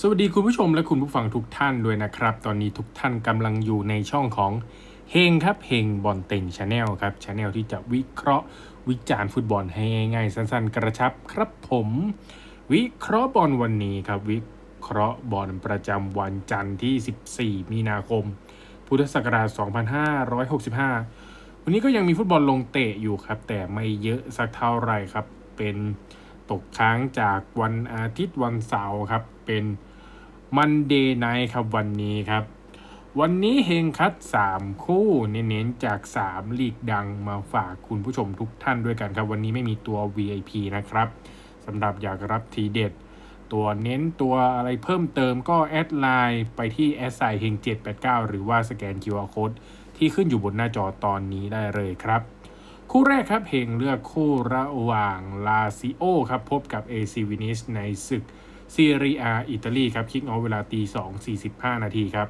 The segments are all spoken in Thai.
สวัสดีคุณผู้ชมและคุณผู้ฟังทุกท่านด้วยนะครับ ตอนนี้ทุกท่านกำลังอยู่ในช่องของเฮงครับเฮงบอลเต็งชาแนลครับชาแนลที่จะวิเคราะห์วิจารณ์ฟุตบอลให้ง่ายๆสั้นๆ กระชับครับผม วิเคราะห์บอลวันนี้ครับ วิเคราะห์บอลประจำวันจันทร์ที่ 14 มีนาคม พุทธศักราช 2565 วันนี้ก็ยังมีฟุตบอลลงเตะอยู่ครับ แต่ไม่เยอะสักเท่าไหร่ครับ เป็นตกค้างจากวันอาทิตย์วันเสาร์ครับ เป็นมันเดย์ไนท์ครับวันนี้ครับ วันนี้เฮงคัด 3 คู่เน้นๆจาก 3 ลีกดังมาฝากคุณผู้ชมทุกท่านด้วยกันครับ วันนี้ไม่มีตัว VIP นะครับสำหรับอยากรับทีเด็ด ตัวเน้นตัวอะไรเพิ่มเติมก็แอดไลน์ไปที่แอดไซเฮง789 หรือว่าสแกน QR Code ที่ขึ้นอยู่บนหน้าจอตอนนี้ได้เลยครับคู่แรกครับเฮงเลือกคู่ระหว่างลาซิโอครับพบกับ AC v i n i s ในศึก ซีเรียอิตาลีครับคิกออฟเวลาตี2 45นาทีครับ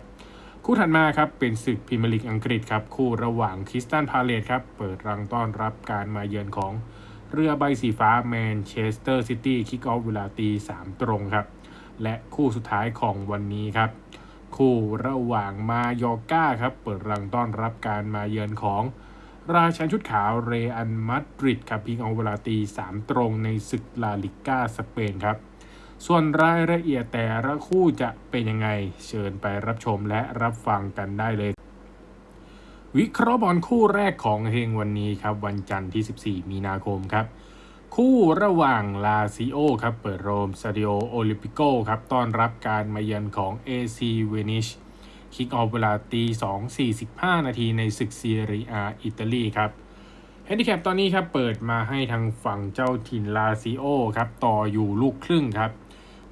คู่ถัดมาครับเป็นศึกพรีเมียร์ลีกอังกฤษครับคู่ระหว่างคริสตันพาเลตครับเปิดรังต้อนรับการมาเยือนของเรือใบสีฟ้าแมนเชสเตอร์ซิตี้คิกออฟเวลาตี3ตรงครับและคู่สุดท้ายของวันนี้ครับ คู่ระหว่างมายอก้าครับเปิดรังต้อนรับการมาเยือนของราชันชุดขาวเรอันมาดริดครับพิงเอาเวลาตี3ตรงในศึกลาลิก้าสเปนครับ ส่วนรายละเอียดแต่ละคู่จะเป็นยังไง เชิญไปรับชมและรับฟังกันได้เลย วิเคราะห์บอลคู่แรกของเฮงวันนี้ครับ วันจันทร์ที่ 14 มีนาคมครับ คู่ระหว่างลาซิโอครับ เปิดโรมซาดิโอโอลิมปิโกครับต้อนรับการมาเยือนของ AC เวนิชคิกออฟเวลาตี 2 45 นาทีในศึกซีเรียอิตาลีครับแฮนดิแคปตอนนี้ครับเปิดมาให้ทางฝั่งเจ้าถิ่นลาซิโอครับต่ออยู่ลูกครึ่งครับ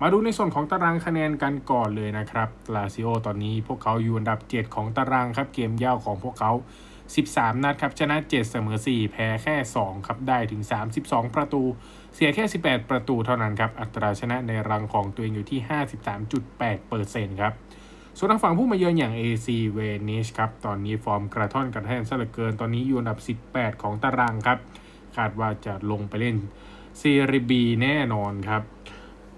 มาดูในส่วนของตารางคะแนนกันก่อนเลยนะครับลาซิโอตอนนี้พวกเขาอยู่อันดับ 7 ของตารางครับ เกมย่าวของพวกเขา 13 นัดครับ ชนะ 7 เสมอ 4 แพ้แค่ 2 ครับ ได้ถึง 32 ประตู เสียแค่ 18 ประตูเท่านั้นครับ อัตราชนะในรังของตัวเองอยู่ที่ 53.8%ครับส่วนทางฝั่งผู้มาเยือนอย่าง AC v e n i s ครับ ตอนนี้ฟอร์มกระท่อนกระแท่นซะเหลือเกิน ตอนนี้อยู่อันดับ 18 ของตารางครับ คาดว่าจะลงไปเล่นซีรีบีแน่นอนครับ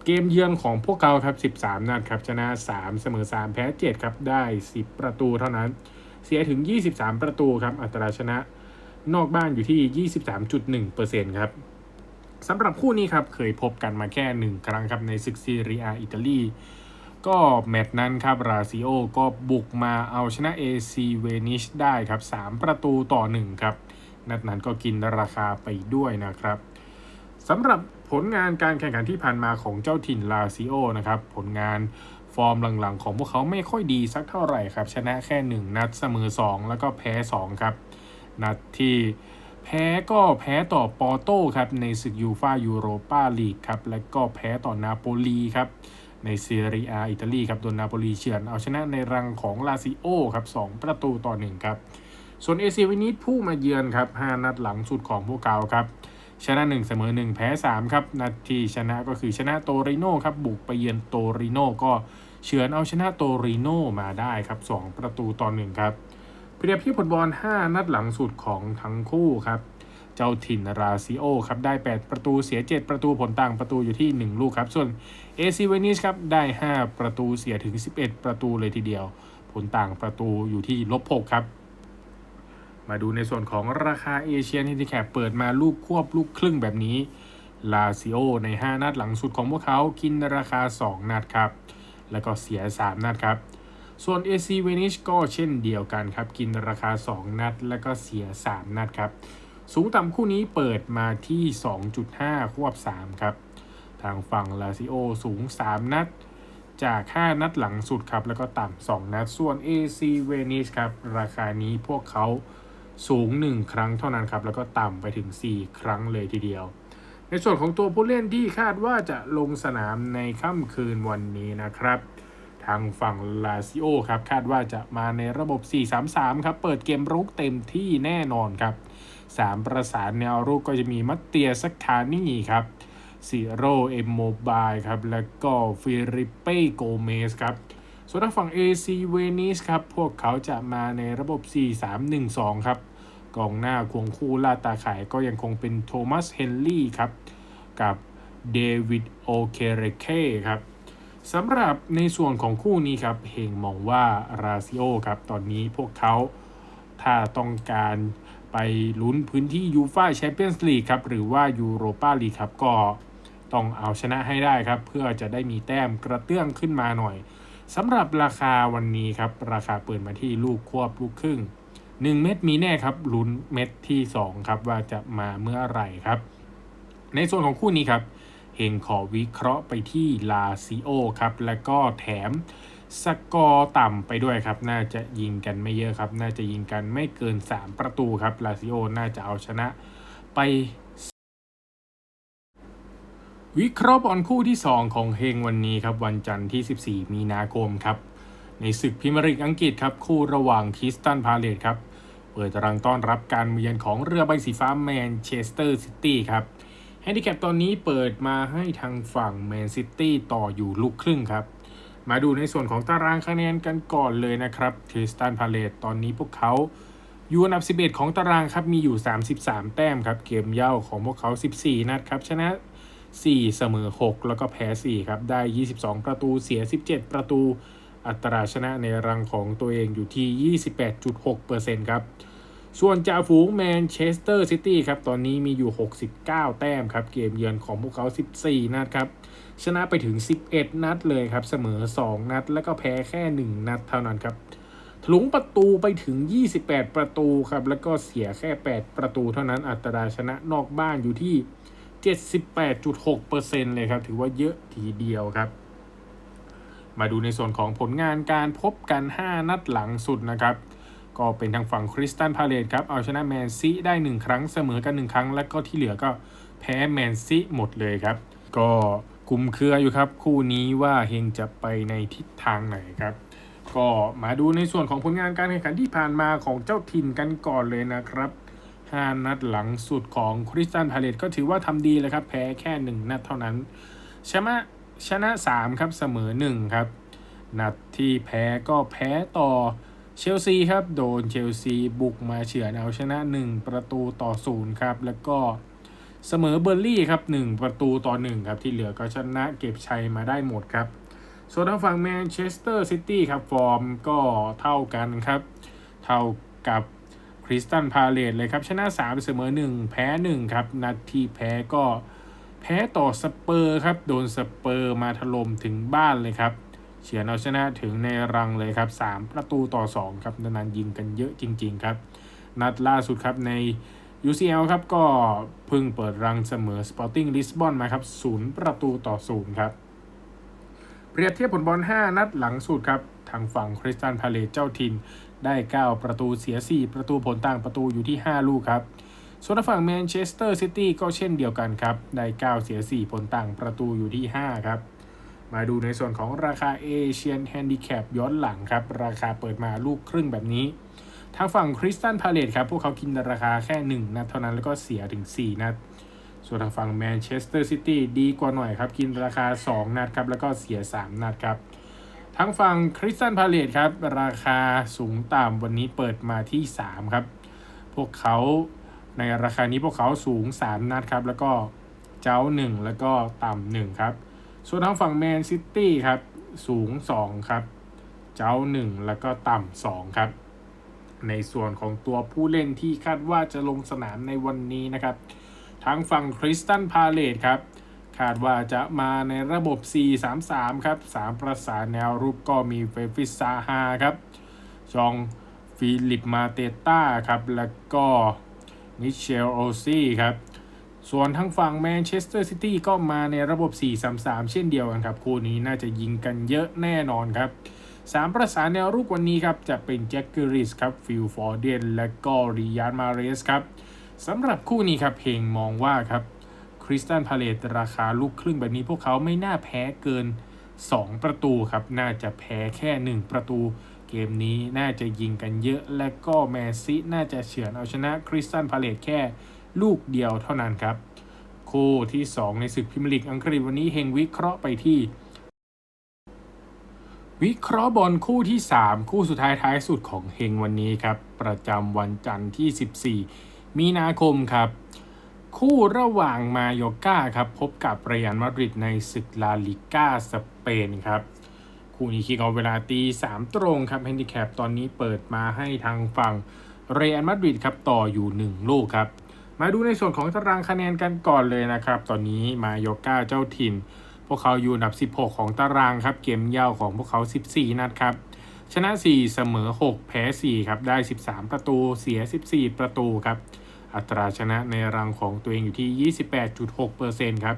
เกมเยือนของพวกเขาครับ 13 นัดครับชนะ 3 เสมอ 3 แพ้ 7 ครับ ได้ 10 ประตูเท่านั้น เสียถึง 23 ประตูครับ อัตราชนะนอกบ้านอยู่ที่ 23.1%ครับสำหรับคู่นี้ครับ เคยพบกันมาแค่ 1 ครั้งครับ ในศึกซีเรียอิตาลี ก็แมตช์นั้นครับราซิโอก็บุกมาเอาชนะ AC เวนิชได้ครับ 3 ประตูต่อ 1 ครับ นัดนั้นก็กินราคาไปด้วยนะครับสำหรับ ผลงานการแข่งขันที่ผ่านมาของเจ้าถิ่นลาซิโอนะครับ ผลงานฟอร์มหลังๆ ของพวกเขาไม่ค่อยดีสักเท่าไหร่ครับ ชนะแค่ 1 นัดเสมอ 2 แล้วก็แพ้ 2 ครับ นัดที่แพ้ก็แพ้ต่อปอโต้ครับ ในศึกยูฟายูโรปาลีกครับ และก็แพ้ต่อนาโปลีครับในซีเรียอิตาลีครับโดนนาโปลีเฉือนเอาชนะในรังของลาซิโอครับ 2 ประตูต่อ 1 ครับ ส่วนเอซีวินิสผู้มาเยือนครับ 5 นัดหลังสุดของพวกเขาครับ ชนะ 1 เสมอ 1 แพ้ 3 ครับ นัดที่ชนะก็คือชนะโตริโน่ครับ บุกไปเยือนโตริโน่ก็เฉือนเอาชนะโตริโน่มาได้ครับ 2 ประตูต่อ1ครับเปรียบเทียบผลบอล 5 นัดหลังสุดของทั้งคู่ครับ เจ้าถิ่นราซิโอครับได้ 8 ประตูเสีย 7 ประตูผลต่างประตูอยู่ที่ 1 ลูกครับ ส่วนเอซิเวนิสครับได้ 5 ประตูเสียถึง 11 ประตูเลยทีเดียว ผลต่างประตูอยู่ที่ลบ6ครับ มาดูในส่วนของราคาเอเชียนฮินดิแคปเปิดมาลูกควบลูกครึ่งแบบนี้ลาซิโอใน 5 นัดหลังสุดของพวกเขากินราคา 2 นัดครับ แล้วก็เสีย 3 นัดครับ ส่วน AC v e n i s ก็เช่นเดียวกันครับ กินราคา 2 นัด แล้วก็เสีย 3 นัดครับ สูงต่ำคู่นี้เปิดมาที่ 2.5 ควบ 3 ครับ ทางฝั่งลาซิโอสูง 3 นัด จาก 5 นัดหลังสุดครับ แล้วก็ต่ำ 2 นัด ส่วน AC v e n i s ครับ ราคานี้พวกเขา สูง 1 ครั้งเท่านั้นครับ แล้วก็ต่ำไปถึง 4 ครั้งเลยทีเดียว ในส่วนของตัวผู้เล่นที่คาดว่าจะลงสนามในค่ำคืนวันนี้นะครับ ทางฝั่งลาซิโอครับ คาดว่าจะมาในระบบ 4-3-3 ครับ เปิดเกมรุกเต็มที่แน่นอนครับ 3 ประสานแนวรุกก็จะมีมัตเตียสักคานี่ครับซิโรเอ็มโมบายครับ แล้วก็ฟิริเป้โกเมสครับ ส่วนทางฝั่ง AC เวนิสครับ พวกเขาจะมาในระบบ 4-3-1-2 ครับ กองหน้าควงคู่ลาตาขายก็ยังคงเป็นโทมัสเฮนรี่ครับ กับเดวิดโอเคเรเคครับสำหรับในส่วนของคู่นี้ครับเฮงมองว่าราซิโอครับ ตอนนี้พวกเขาถ้าต้องการไปลุ้นพื้นที่ยูฟาแชมเปี้ยนส์ลีกครับ หรือว่ายูโรปาลีกครับ ก็ต้องเอาชนะให้ได้ครับ เพื่อจะได้มีแต้มกระเตื้องขึ้นมาหน่อย สำหรับราคาวันนี้ครับ ราคาเปิดมาที่ลูกควบลูกครึ่ง 1 เม็ดมีแน่ครับลุ้นเม็ดที่ 2 ครับว่าจะมาเมื่อไหร่ครับ ในส่วนของคู่นี้ครับเฮงขอวิเคราะห์ไปที่ลาซิโอครับ แล้วก็แถมสกอร์ต่ำไปด้วยครับ น่าจะยิงกันไม่เยอะครับ น่าจะยิงกันไม่เกิน 3 ประตูครับ ลาซิโอน่าจะเอาชนะไป วิเคราะห์บอลคู่ที่ 2 ของเฮงวันนี้ครับ วันจันทร์ที่ 14 มีนาคมครับ ในศึกพรีเมียร์ลีกอังกฤษครับ คู่ระหว่างคิสตันพาเลตครับ เปิดตารางต้อนรับการมาเยือนของเรือใบสีฟ้าแมนเชสเตอร์ซิตี้ครับแฮนดิแคปตอนนี้เปิดมาให้ทางฝั่งแมนซิตี้ต่ออยู่ลูกครึ่งครับ มาดูในส่วนของตารางคะแนนกันก่อนเลยนะครับคริสตันพาเลตตอนนี้พวกเขาอยู่อันดับ 11 ของตารางครับมีอยู่ 33 แต้มครับเกมเย่าของพวกเขา 14 นัดครับชนะ 4 เสมอ 6 แล้วก็แพ้ 4 ครับ ได้ 22 ประตูเสีย 17 ประตู อัตราชนะในรังของตัวเองอยู่ที่ 28.6%ครับ ส่วนจ่าฝูงแมนเชสเตอร์ซิตี้ครับ ตอนนี้มีอยู่ 69 แต้มครับ เกมเยือนของพวกเขา 14 นัดครับ ชนะไปถึง 11 นัดเลยครับ เสมอ 2 นัด แล้วก็แพ้แค่ 1 นัดเท่านั้นครับถลุงประตูไปถึง 28 ประตูครับ แล้วก็เสียแค่ 8 ประตูเท่านั้น อัตราชนะนอกบ้านอยู่ที่ 78.6%เลยครับ ถือว่าเยอะทีเดียวครับ มาดูในส่วนของผลงานการพบกัน 5 นัดหลังสุดนะครับ ก็เป็นทางฝั่งคริสตันพาเลตครับ เอาชนะแมนซีได้ 1 ครั้งเสมอกัน 1 ครั้ง แล้วก็ที่เหลือก็แพ้แมนซีหมดเลยครับ ก็กลุ่มเครืออยู่ครับ คู่นี้ว่าเฮงจะไปในทิศทางไหนครับ ก็มาดูในส่วนของผลงานการแข่งขันที่ผ่านมาของเจ้าถิ่นกันก่อนเลยนะครับ 5 นัดหลังสุดของคริสตันพาเลตก็ถือว่าทำดีเลยครับ แพ้แค่ 1 นัดเท่านั้น ชนะชนะ 3 ครับเสมอ 1 ครับ นัดที่แพ้ก็แพ้ต่อเชลซีครับ โดนเชลซีบุกมาเฉือนเอาชนะ 1 ประตูต่อ 0 ครับ แล้วก็เสมอเบอร์ลี่ครับ 1 ประตูต่อ 1 ครับ ที่เหลือก็ชนะเก็บชัยมาได้หมดครับ ส่วนทางฝั่งแมนเชสเตอร์ซิตี้ครับ ฟอร์มก็เท่ากันครับ เท่ากับ คริสตันพาเลตเลยครับ ชนะ 3 เสมอ 1 แพ้ 1 ครับ นัดที่แพ้ก็แพ้ต่อสเปอร์ครับ โดนสเปอร์มาถล่มถึงบ้านเลยครับ เฉือนเอาชนะถึงในรังเลยครับ 3 ประตูต่อ 2 ครับนานๆยิงกันเยอะจริง ๆ ครับ นัดล่าสุดครับใน UCL ครับก็เพิ่งเปิดรังเสมอ Sporting Lisbon มาครับ 0 ประตูต่อ 0 ครับ เปรียบเทียบผลบอล 5 นัดหลังสุดครับ ทางฝั่งคริสตันพาเลตเจ้าถิ่น ได้ 9 ประตูเสีย 4 ประตูผลต่างประตูอยู่ที่ 5 ลูกครับ ส่วนฝั่งแมนเชสเตอร์ซิตี้ก็เช่นเดียวกันครับ ได้ 9 เสีย 4 ผลต่างประตูอยู่ที่ 5 ครับ มาดูในส่วนของราคาเอเชียนแฮนดิแคปย้อนหลังครับ ราคาเปิดมาลูกครึ่งแบบนี้ ทางฝั่งคริสตันพาเลตครับพวกเขากินราคาแค่ 1 นัดเท่านั้นแล้วก็เสียถึง 4 นัดส่วนทางฝั่งแมนเชสเตอร์ซิตี้ดีกว่าหน่อยครับ กินราคา 2 นัดครับ แล้วก็เสีย 3 นัดครับ ทางฝั่งคริสตันพาเลตครับ ราคาสูงต่ำวันนี้เปิดมาที่ 3 ครับ พวกเขาในราคานี้พวกเขาสูง 3 นัดครับ แล้วก็เจ้า 1 แล้วก็ต่ำหนึ่งครับ ส่วนทางฝั่งแมนซิตี้ครับ สูง 2 ครับ เจ้า 1 แล้วก็ต่ำ2ครับ ในส่วนของตัวผู้เล่นที่คาดว่าจะลงสนามในวันนี้นะครับทางฝั่งคริสตันพาเลตครับ คาดว่าจะมาในระบบ 4-3-3 ครับ 3 ประสานแนวรุกก็มีเฟฟิซาฮาครับ จองฟิลิปมาเตต้าครับ แล้วก็มิเชลโอซี่ครับ ส่วนทางฝั่งแมนเชสเตอร์ซิตี้ก็มาในระบบ 4-3-3 เช่นเดียวกันครับ คู่นี้น่าจะยิงกันเยอะแน่นอนครับสามประสานแนวรุกวันนี้ครับ จะเป็นแจ็คเกอริสครับ ฟิลฟอร์เดนและก็ริยานมาเรสครับสำหรับคู่นี้ครับเพงมองว่าครับ คริสตันพาเลตราคาลูกครึ่งแบบนี้พวกเขาไม่น่าแพ้เกิน 2 ประตูครับ น่าจะแพ้แค่ 1 ประตู เกมนี้น่าจะยิงกันเยอะ และก็แมซิน่าจะเฉือนเอาชนะคริสตันพาเลตแค่ลูกเดียวเท่านั้นครับ คู่ที่ 2 ในศึกพรีเมียร์ลีกอังกฤษวันนี้เฮงวิเคราะห์ไปที่ วิเคราะห์บอลคู่ที่ 3 คู่สุดท้ายท้ายสุดของเฮงวันนี้ครับ ประจำวันจันทร์ที่ 14 มีนาคมครับ คู่ระหว่างมาโยก้าครับ พบกับเรอัลมาดริดในศึกลาลิก้าสเปนครับ คู่นี้คิกเอาเวลาตีสามตรงครับแฮนดิแคปตอนนี้เปิดมาให้ทางฝั่งเรอัลมาดริดครับต่ออยู่ 1 ลูกครับ มาดูในส่วนของตารางคะแนนกันก่อนเลยนะครับ ตอนนี้มาโยก้าเจ้าถิ่น พวกเขาอยู่อันดับ 16 ของตารางครับ เกมยาวของพวกเขา 14 นัดครับ ชนะ 4 เสมอ 6 แพ้ 4 ครับ ได้ 13 ประตู เสีย 14 ประตูครับ อัตราชนะในรังของตัวเองอยู่ที่ 28.6%ครับ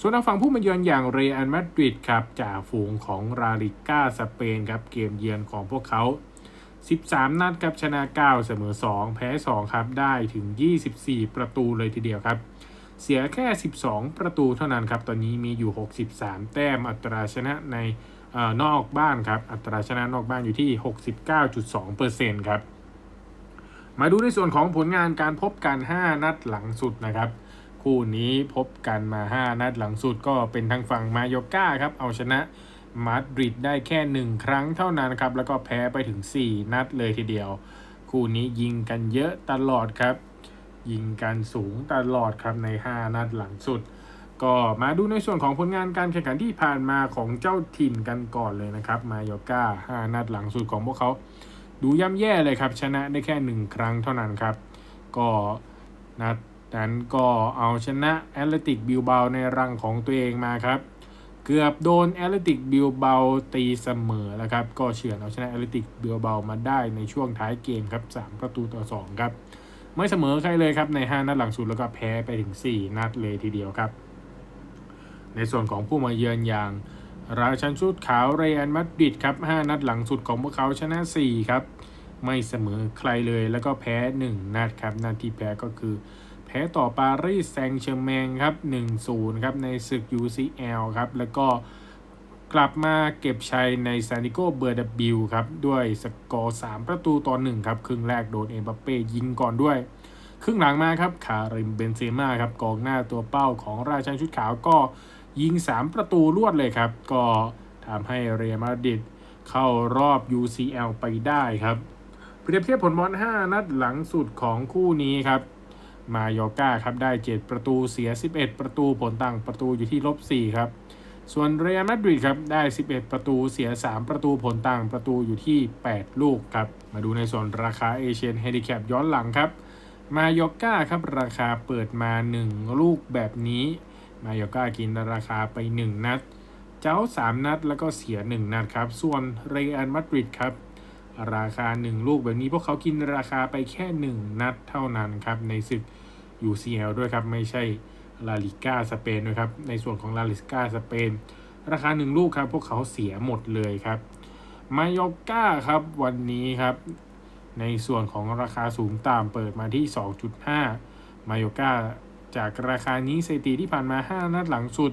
ส่วนทางฝั่งผู้มาเยือนอย่างเรอัลมาดริดครับจ่าฝูงของราลิก้าสเปนครับเกมเยือนของพวกเขา 13 นัดครับชนะ 9 เสมอ 2 แพ้ 2 ครับได้ถึง 24 ประตูเลยทีเดียวครับ เสียแค่ 12 ประตูเท่านั้นครับตอนนี้มีอยู่ 63 แต้มอัตราชนะในออนอกบ้านครับอัตราชนะนอกบ้านอยู่ที่ 69.2%ครับ มาดูในส่วนของผลงานการพบกัน 5 นัดหลังสุดนะครับ คู่นี้พบกันมา 5 นัดหลังสุดก็เป็นทางฝั่งมาโยก้าครับ เอาชนะมาดริดได้แค่ 1 ครั้งเท่านั้นครับ แล้วก็แพ้ไปถึง 4 นัดเลยทีเดียว คู่นี้ยิงกันเยอะตลอดครับ ยิงกันสูงตลอดครับใน 5 นัดหลังสุด ก็มาดูในส่วนของผลงานการแข่งขันที่ผ่านมาของเจ้าถิ่นกันก่อนเลยนะครับ มาโยก้า 5 นัดหลังสุดของพวกเขา ดูย่ำแย่เลยครับชนะได้แค่ 1 ครั้งเท่านั้นครับ ก็นัดนั้นก็เอาชนะแอตเลติกบิลเบาในรังของตัวเองมาครับ เกือบโดนแอตเลติกบิลเบาตีเสมอแล้วครับ ก็เฉือนเอาชนะแอตเลติกบิลเบามาได้ในช่วงท้ายเกมครับ 3 ประตูต่อ 2 ครับไม่เสมอใครเลยครับใน 5 นัดหลังสุดแล้วก็แพ้ไปถึง 4 นัดเลยทีเดียวครับ ในส่วนของผู้มาเยือนอย่าง ราชันชุดขาวเรอัลมาดริดครับ 5 นัดหลังสุดของพวกเขาชนะ 4 ครับ ไม่เสมอใครเลยแล้วก็แพ้ 1 นัดครับ นัดที่แพ้ก็คือ แพ้ต่อปารีสแซงต์แชร์แมงครับ 1-0 ครับ ในศึก UCL ครับ แล้วก็กลับมาเก็บชัยในซานิโกเบอร์ดบิลครับ ด้วยสกอร์ 3 ประตูต่อ1ครับ ครึ่งแรกโดนเอ็มบัปเป้ยิงก่อนด้วย ครึ่งหลังมาครับคาริมเบนเซม่าครับกองหน้าตัวเป้าของราชันชุดขาวก็ ยิง 3 ประตูรวดเลยครับ ก็ทำให้เรอัลมาดริดเข้ารอบ UCL ไปได้ครับ เปรียบเทียบผลบอล5 นัดหลังสุดของคู่นี้ครับมาโยก้าครับได้ 7 ประตูเสีย 11 ประตูผลต่างประตูอยู่ที่ลบ4ครับ ส่วนเรอัลมาดริดครับได้ 11 ประตูเสีย 3 ประตูผลต่างประตูอยู่ที่ 8 ลูกครับ มาดูในส่วนราคาเอเชียนเฮดิแคปย้อนหลังครับ มาโยก้าครับราคาเปิดมา 1 ลูกแบบนี้ มาโยก้ากินราคาไป 1 นัด เจ้า 3 นัดแล้วก็เสีย 1 นัดครับ ส่วนเรอัลมาดริดครับ ราคา 1 ลูกแบบนี้พวกเขากินราคาไปแค่ 1 นัดเท่านั้นครับ ในศึก UCL ด้วยครับ ไม่ใช่ลาลิก้าสเปนด้วยครับ ในส่วนของลาลิก้าสเปนราคา 1 ลูกครับ พวกเขาเสียหมดเลยครับ มาโยก้าครับวันนี้ครับ ในส่วนของราคาสูงต่ำเปิดมาที่ 2.5 มาโยก้า จากราคานี้สถิติที่ผ่านมา 5 นัดหลังสุด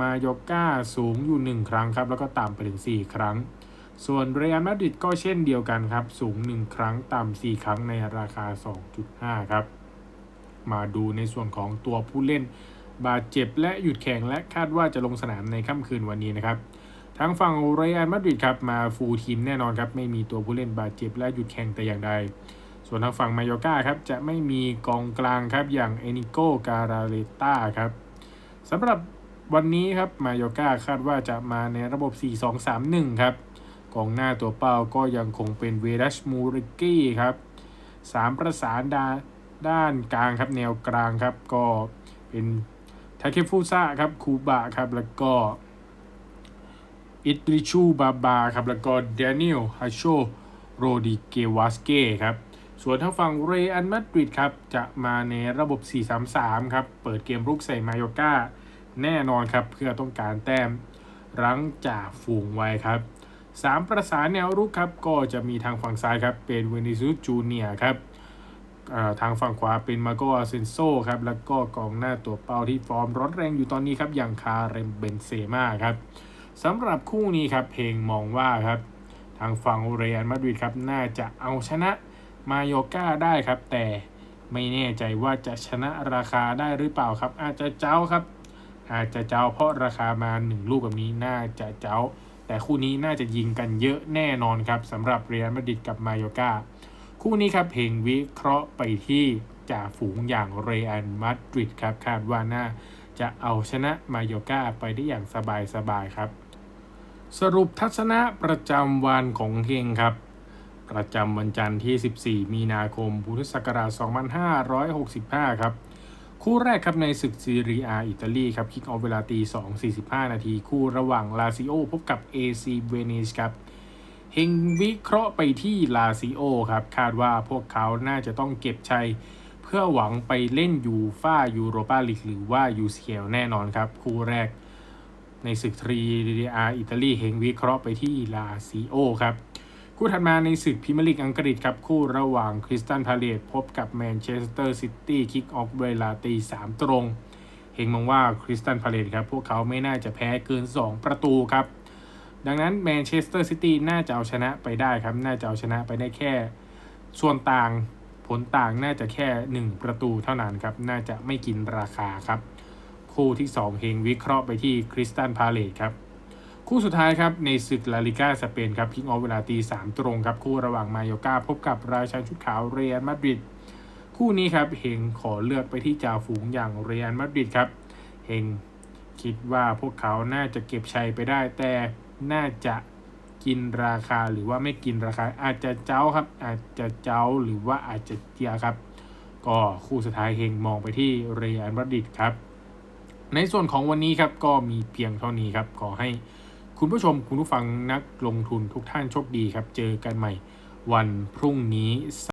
มาโยก้าสูงอยู่ 1 ครั้งครับ แล้วก็ต่ำไปถึง 4 ครั้ง ส่วนเรอัลมาดริดก็เช่นเดียวกันครับ สูง 1 ครั้งต่ำ 4 ครั้งในราคา 2.5 ครับ มาดูในส่วนของตัวผู้เล่น บาดเจ็บและหยุดแข่งและคาดว่าจะลงสนามในค่ำคืนวันนี้นะครับทางฝั่งเรอัลมาดริดครับมาฟูลทีมแน่นอนครับไม่มีตัวผู้เล่นบาดเจ็บและหยุดแข่งแต่อย่างใด ส่วนทางฝั่งมาโยกาครับจะไม่มีกองกลางครับอย่างเอนิโกการาเลต้าครับสำหรับวันนี้ครับมาโยกาคาดว่าจะมาในระบบ 4-2-3-1 ครับกองหน้าตัวเป้าก็ยังคงเป็นเวรัชมูริกี้ครับสามประสานดาด้านกลางครับแนวกลางครับก็เป็นทาเคฟุซ่าครับคูบะครับแล้วก็อิตริชูบาบาครับแล้วก็เดนิเอลฮาโชโรดิเกวาสเก้ครับ ส่วนทางฝั่งเรอัลมาดริดครับ จะมาในระบบ 4-3-3 ครับ เปิดเกมรุกใส่มาโยก้าแน่นอนครับ เพื่อต้องการแต้มรั้งจ่าฝูงไว้ครับสามประสานแนวรุกครับ ก็จะมีทางฝั่งซ้ายครับ เป็นเวนิซุจูเนียครับทางฝั่งขวาเป็นมาโกอาเซนโซครับ แล้วก็กองหน้าตัวเป้าที่ฟอร์มร้อนแรงอยู่ตอนนี้ครับ อย่างคาเรมเบนเซม่าครับสำหรับคู่นี้ครับ เพลงมองว่าครับ ทางฝั่งเรอัลมาดริดครับ น่าจะเอาชนะ มาโยก้าได้ครับ แต่ไม่แน่ใจว่าจะชนะราคาได้หรือเปล่าครับ อาจจะเจ้าครับ อาจจะเจ้าเพราะราคามาหนึ่งลูกแบบนี้น่าจะเจ้า แต่คู่นี้น่าจะยิงกันเยอะแน่นอนครับสำหรับเรอัลมาดริดกับมาโยกาคู่นี้ครับเพลงวิเคราะห์ไปที่จ่าฝูงอย่างเรอัลมาดริดครับคาดว่าน่าจะเอาชนะมาโยกาไปได้อย่างสบายๆครับ สรุปทัศนะประจำวันของเฮงครับ ประจำวันจันทร์ที่ 14 มีนาคม พุทธศักราช 2565 ครับ คู่แรกครับในศึกซีเรียอิตาลีครับคิกออฟเวลาตี 2.45 นาที คู่ระหว่างลาซิโอพบกับ AC เวนิสครับเฮงวิเคราะห์ไปที่ลาซิโอครับคาดว่าพวกเขาน่าจะต้องเก็บชัย เพื่อหวังไปเล่นยูฟ่ายูโรปาลีกหรือว่า UCL แน่นอนครับ คู่แรกในศึกทรีดีอาอิตาลีเฮงวิเคราะห์ไปที่ลาซิโอครับ คู่ถัดมาในศึกพรีเมียร์ลีกอังกฤษครับ คู่ระหว่างคริสตันพาเลตพบกับแมนเชสเตอร์ซิตี้คิกออฟเวลาตีสามตรง เฮงมองว่าคริสตันพาเลตครับ พวกเขาไม่น่าจะแพ้เกิน 2 ประตูครับ ดังนั้นแมนเชสเตอร์ซิตี้น่าจะเอาชนะไปได้ครับ น่าจะเอาชนะไปได้แค่ ส่วนต่างผลต่างน่าจะแค่ 1 ประตูเท่านั้นครับ น่าจะไม่กินราคาครับ คู่ที่ 2 เฮงวิเคราะห์ไปที่คริสตันพาเลตครับ คู่สุดท้ายครับในศึกลาลิก้าสเปนครับคิงออฟเวลาตีสามตรงครับคู่ระหว่างมาโยกาพบกับราชันชุดขาวเรียนมาดริดคู่นี้ครับเฮงขอเลือกไปที่จ่าฝูงอย่างเรียนมาดริดครับเฮงคิดว่าพวกเขาน่าจะเก็บชัยไปได้ แต่น่าจะกินราคาหรือว่าไม่กินราคา อาจจะเจ้าครับ อาจจะเจ้าหรือว่าอาจจะเจียครับ ก็คู่สุดท้ายเฮงมองไปที่เรียนมาดริดครับ ในส่วนของวันนี้ครับก็มีเพียงเท่านี้ครับขอให้ คุณผู้ชมคุณผู้ฟังนักลงทุนทุกท่านโชคดีครับ เจอกันใหม่วันพรุ่งนี้ส